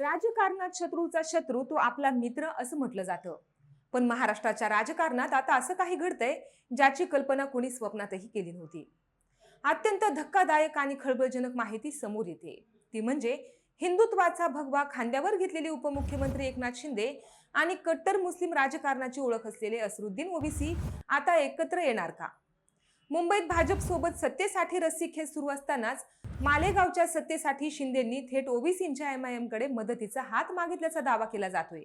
राजकारणात शत्रूचा शत्रू तो आपला मित्र असं म्हटलं जातं. पण महाराष्ट्राच्या राजकारणात आता असं काही घडतंय ज्याची कल्पना कोणी स्वप्नातही केली नव्हती. अत्यंत धक्कादायक आणि खळबळजनक माहिती समोर येते. ती म्हणजे हिंदुत्वाचा भगवा खांद्यावर घेतलेले उपमुख्यमंत्री एकनाथ शिंदे आणि कट्टर मुस्लिम राजकारणाची ओळख असलेले असरुद्दीन ओबीसी आता एकत्र येणार का? मुंबईत भाजपसोबत सत्तेसाठी सत्तेसाठी रस्सीखेच सुरू असतानाच मालेगावच्या सत्तेसाठी शिंदेंनी थेट ओबीसींच्या एमकडे मदतीचा हात मागितल्याचा दावा केला जातोय.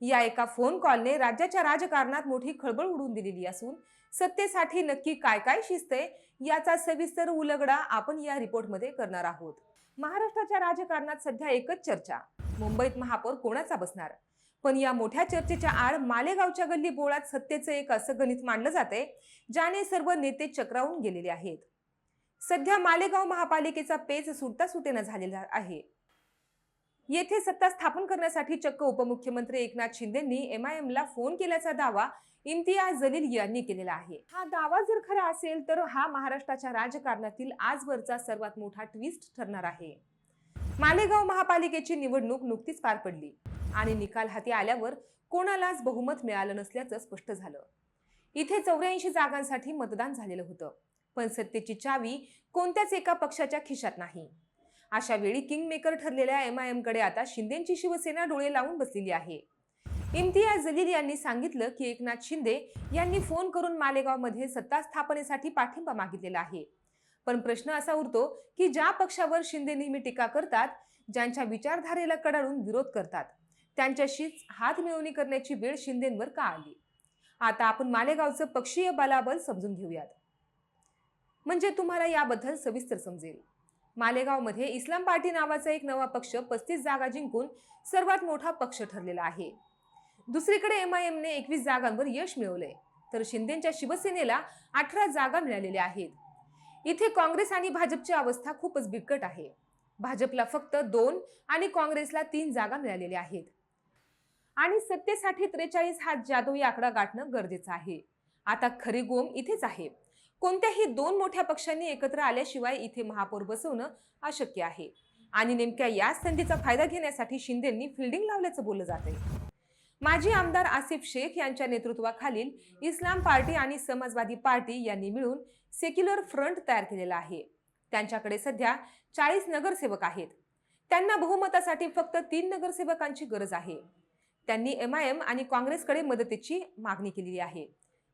या एका फोन कॉलने राज्याच्या राजकारणात मोठी खळबळ उडून दिलेली असून सत्तेसाठी नक्की काय काय शिजतंय याचा सविस्तर उलगडा आपण या रिपोर्टमध्ये करणार आहोत. महाराष्ट्राच्या राजकारणात सध्या एकच चर्चा. मुंबईत महापौर कोणाचा बसणार? पण या मोठ्या चर्चेच्या आड मालेगावच्या गल्ली बोळात सत्तेचं एक असं गणित मांडलं जाते ज्याने सर्व नेते चक्रावून गेलेले आहेत. सध्या मालेगाव महापालिकेचा पेच सुटता सुटेना झालेला आहे. येथे सत्ता स्थापन करण्यासाठी चक्क उपमुख्यमंत्री एकनाथ शिंदेंनी एम आय एमला फोन केल्याचा दावा इम्तियाज जलील यांनी केलेला आहे. हा दावा जर खरा असेल तर हा महाराष्ट्राच्या राजकारणातील आजवरचा सर्वात मोठा ट्विस्ट ठरणार आहे. मालेगाव महापालिकेची निवडणूक नुकतीच पार पडली. आणि निकाल हाती आल्यावर कोणालाच बहुमत मिळालं नसल्याचं स्पष्ट झालं. इथे चौऱ्याऐंशी जागांसाठी मतदान झालेलं होतं पण सत्तेची चावी कोणत्याच एका पक्षाच्या खिशात नाही. अशा वेळी किंगमेकर ठरलेल्या एम आय एमकडे आता शिंदेची शिवसेना डोळे लावून बसलेली आहे. इम्तियाज जलील यांनी सांगितलं की एकनाथ शिंदे यांनी फोन करून मालेगावमध्ये सत्ता स्थापनेसाठी पाठिंबा मागितलेला आहे. पण प्रश्न असा उरतो की ज्या पक्षावर शिंदे नेहमी टीका करतात ज्यांच्या विचारधारेला कडाडून विरोध करतात त्यांच्याशीच हात मिळवणी करण्याची वेळ शिंदेंवर का आली? आता आपण मालेगावचं पक्षीय बलाबल समजून घेऊयात. म्हणजे तुम्हाला याबद्दल सविस्तर समजेल. मालेगावमध्ये इस्लाम पार्टी नावाचा एक नवा पक्ष पस्तीस जागा जिंकून सर्वात मोठा पक्ष ठरलेला आहे. दुसरीकडे एम आय एमने एकवीस जागांवर यश मिळवलंय. तर शिंदेच्या शिवसेनेला अठरा जागा मिळालेल्या आहेत. इथे काँग्रेस आणि भाजपची अवस्था खूपच बिकट आहे. भाजपला फक्त दोन आणि काँग्रेसला तीन जागा मिळालेल्या आहेत. आणि सत्तेसाठी त्रेचाळीस हा जादुई आकडा गाठणं गरजेचं आहे. आता खरी गोम इथेच आहे. कोणत्याही दोन मोठ्या पक्षांनी एकत्र आल्याशिवाय इथे महापौर बसवणं अशक्य आहे. आणि नेमक्या या संधीचा फायदा घेण्यासाठी शिंदेंनी फिल्डिंग लावल्याचं बोललं जात आहे माजी आमदार आसिफ शेख यांच्या नेतृत्वाखालील इस्लाम पार्टी आणि समाजवादी पार्टी यांनी मिळून सेक्युलर फ्रंट तयार केलेला आहे. त्यांच्याकडे सध्या चाळीस नगरसेवक आहेत. त्यांना बहुमतासाठी फक्त तीन नगरसेवकांची गरज आहे. त्यांनी एम आय एम आणि काँग्रेसकडे मदतीची मागणी केलेली आहे.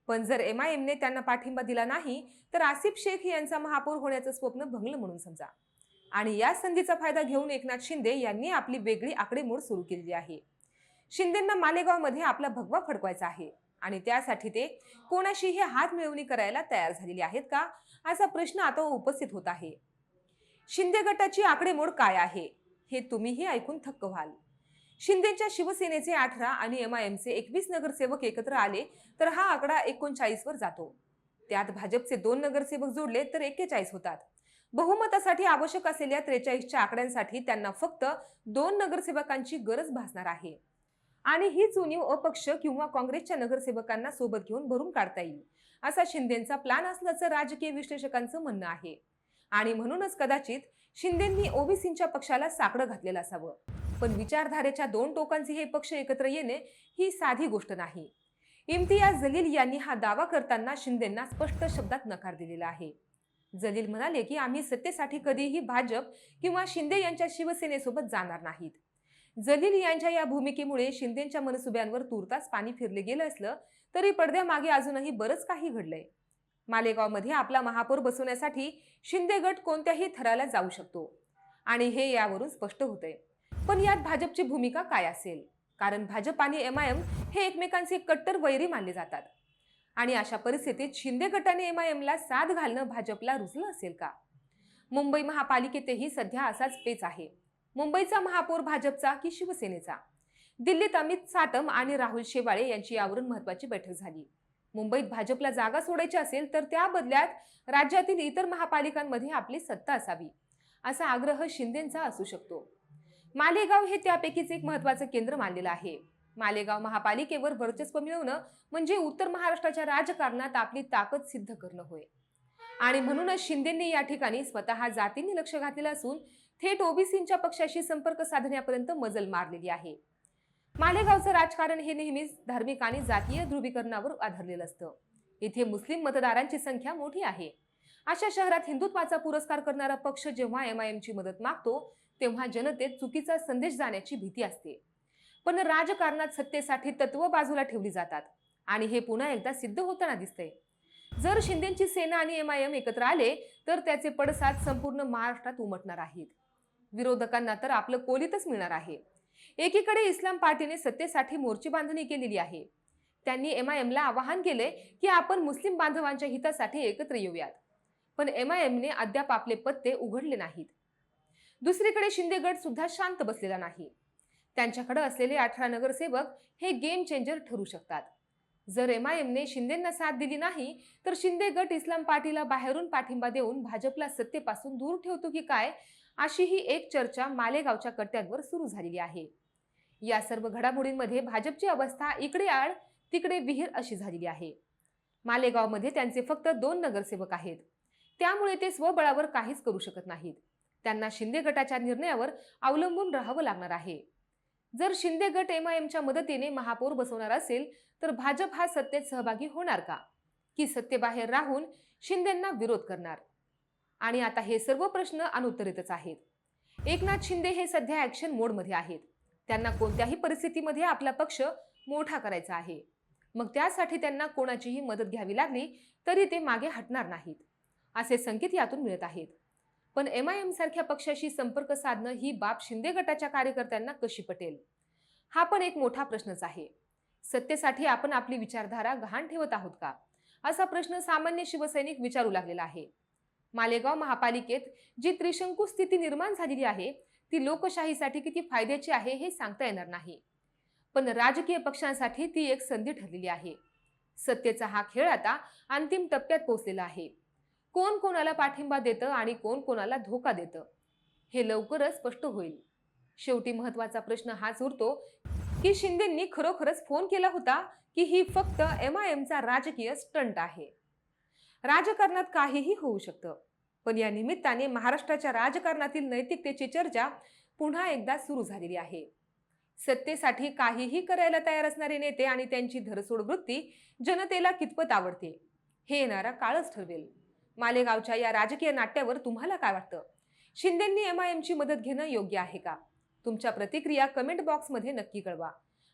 पण जर एम आय एमने त्यांना पाठिंबा दिला नाही तर आसिफ शेख यांचा महापौर होण्याचं स्वप्न भंगलं म्हणून समजा. आणि या संधीचा फायदा घेऊन एकनाथ शिंदे यांनी आपली वेगळी आकडेमोड सुरू केलेली आहे. शिंदेंना मालेगावमध्ये आपला भगवा फडकवायचा आहे. आणि त्यासाठी ते कोणाशीही हात मिळवणी करायला तयार झालेले आहेत का असा प्रश्न आता उपस्थित होत आहे. शिंदे गटाची आकडेमोड काय आहे हे तुम्हीही ऐकून थक्क व्हाल. शिंदेच्या शिवसेनेचे अठरा आणि एम आय एमचे एकवीस नगरसेवक एकत्र आले तर हा आकडा एकोणचाळीसवर जातो. त्यात भाजपचे दोन नगरसेवक जोडले तर एक्केचाळीस होतात. बहुमतासाठी आवश्यक असलेल्या त्रेचाळीसच्या आकड्यांसाठी त्यांना फक्त दोन नगरसेवकांची गरज भासणार आहे. आणि हीच उणीव अपक्ष किंवा काँग्रेसच्या नगरसेवकांना सोबत घेऊन भरून काढता येईल असा शिंदेचा प्लॅन असल्याचं राजकीय विश्लेषकांचं म्हणणं आहे. आणि म्हणूनच कदाचित शिंदेंनी ओबीसींच्या पक्षाला साकडं घातलेलं असावं. पण विचारधारेच्या दोन टोकांचे हे पक्ष एकत्र येणे ही साधी गोष्ट नाही. इम्तियाज जलील यांनी हा दावा करताना शिंदेंना स्पष्ट शब्दात नकार दिलेला आहे. जलील म्हणाले की आम्ही सत्तेसाठी कधीही भाजप किंवा शिंदे यांच्या शिवसेनेसोबत जाणार नाहीत. जलील यांच्या या भूमिकेमुळे शिंदेच्या मनसुब्यांवर तुर्तास पाणी फिरले गेलं असलं तरी पडद्यामागे अजूनही बरंच काही घडलंय. मालेगावमध्ये आपला महापौर बसवण्यासाठी शिंदे गट कोणत्याही थराला जाऊ शकतो. आणि हे यावरून स्पष्ट होतंय. पण यात भाजपची भूमिका काय असेल? कारण भाजप आणि एम आय एम हे एकमेकांचे कट्टर वैरी मानले जातात. आणि अशा परिस्थितीत शिंदे गटाने एम आय एमला साथ घालणं भाजपला रुजलं असेल का? मुंबई महापालिकेतही सध्या असाच पेच आहे. मुंबईचा महापौर भाजपचा की शिवसेनेचा? दिल्लीत अमित सातम आणि राहुल शेवाळे यांची यावरून महत्वाची बैठक झाली. मुंबईत भाजपला जागा सोडायची असेल तर त्या बदल्यात राज्यातील इतर महापालिकांमध्ये आपली सत्ता असावी असा आग्रह शिंदेंचा असू शकतो. मालेगाव हे त्यापैकीच एक महत्वाचं केंद्र मानलेलं आहे. मालेगाव महापालिकेवर वर्चस्व मिळवणं म्हणजे उत्तर महाराष्ट्राच्या राजकारणात आपली ताकद सिद्ध करणं होय. आणि म्हणूनच शिंदेंनी या ठिकाणी स्वतः जातींनी लक्ष घातलेलं असून थेट ओबीसींच्या पक्षाशी संपर्क साधण्यापर्यंत मजल मारलेली आहे. मालेगावचं राजकारण हे नेहमीच धार्मिक आणि जातीय ध्रुवीकरणावर आधारलेलं असतं. इथे मुस्लिम मतदारांची संख्या मोठी आहे. अशा शहरात हिंदुत्वाचा पुरस्कार करणारा पक्ष जेव्हा एम आय एमची मदत मागतो तेव्हा जनतेत चुकीचा संदेश जाण्याची भीती असते. पण राजकारणात सत्तेसाठी तत्व बाजूला ठेवली जातात आणि हे पुन्हा एकदा सिद्ध होताना दिसतंय. जर शिंदेची सेना आणि एम आय एम एकत्र आले तर त्याचे पडसाद संपूर्ण महाराष्ट्रात उमटणार आहेत. विरोधकांना तर आपलं कोलीतच मिळणार आहे. एकीकडे इस्लाम पार्टीने सत्तेसाठी मोर्चे बांधणी केलेली आहे. त्यांनी एम आय एमला आवाहन केले की आपण मुस्लिम बांधवांच्या हितासाठी एकत्र येऊयात. पण एम आय एमने अद्याप आपले पत्ते उघडले नाहीत. दुसरीकडे शिंदे गट सुद्धा शांत बसलेला नाही. त्यांच्याकडे असलेले अठरा नगरसेवक हे गेम चेंजर ठरू शकतात. जर एम आय एमने शिंदेंना साथ दिली नाही तर शिंदे गट इस्लाम पार्टीला बाहेरून पाठिंबा देऊन भाजपला सत्तेपासून दूर ठेवतो की काय अशी ही एक चर्चा मालेगावच्या कट्ट्यांवर सुरू झालेली आहे. या सर्व घडामोडींमध्ये भाजपची अवस्था इकडे आड तिकडे विहीर अशी झालेली आहे. मालेगावमध्ये त्यांचे फक्त दोन नगरसेवक आहेत. त्यामुळे ते स्वबळावर काहीच करू शकत नाहीत. त्यांना शिंदे गटाच्या निर्णयावर अवलंबून राहावं लागणार आहे. जर शिंदे गट एम आय एमच्या मदतीने महापौर बसवणार असेल तर भाजप हा सत्तेत सहभागी होणार का? की सत्तेबाहेर राहून शिंदेंना विरोध करणार? आणि आता हे सर्व प्रश्न अनुत्तरितच आहेत. एकनाथ शिंदे हे सध्या ॲक्शन मोडमध्ये आहेत. त्यांना कोणत्याही परिस्थितीमध्ये आपला पक्ष मोठा करायचा आहे. मग त्यासाठी त्यांना कोणाचीही मदत घ्यावी लागली तरी ते मागे हटणार नाहीत. असे संकेत यातून मिळत आहेत. पण एम आय एम सारख्या पक्षाशी संपर्क साधणं ही बाब शिंदे गटाच्या कार्यकर्त्यांना कशी पटेल? हा पण एक मोठा प्रश्नच आहे. सत्तेसाठी आपण आपली विचारधारा गहाण ठेवत आहोत का? असा प्रश्न सामान्य शिवसैनिक विचारू लागलेला आहे. मालेगाव महापालिकेत जी त्रिशंकू स्थिती निर्माण झालेली आहे ती लोकशाहीसाठी किती फायद्याची आहे हे सांगता येणार नाही. पण राजकीय पक्षांसाठी ती एक संधी ठरलेली आहे. सत्तेचा हा खेळ आता अंतिम टप्प्यात पोहोचलेला आहे. कोण कोणाला पाठिंबा देतं आणि कोण कोणाला धोका देतं? हे लवकरच स्पष्ट होईल. शेवटी महत्त्वाचा प्रश्न हाच उरतो की शिंदेंनी खरोखरच फोन केला होता की ही फक्त एम आय एमचा राजकीय स्टंट आहे? राजकारणात काहीही होऊ शकतं पण या निमित्ताने महाराष्ट्राच्या राजकारणातील नैतिकतेची चर्चा पुन्हा एकदा सुरू झालेली आहे. सत्तेसाठी काहीही करायला तयार असणारे नेते आणि त्यांची धरसोड वृत्ती जनतेला कितपत आवडते हे येणारा काळच ठरवेल. मालेगावच्या या राजकीय नाट्यावर तुम्हाला काय वाटतं? शिंदेंनी एम आय एमची मदत घेणं योग्य आहे का? तुमच्या प्रतिक्रिया कमेंट बॉक्समध्ये नक्की कळवा.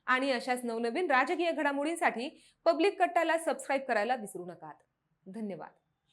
आणि अशाच नवनवीन राजकीय घडामोडींसाठी पब्लिक कट्टाला सबस्क्राईब करायला विसरू नका. धन्यवाद.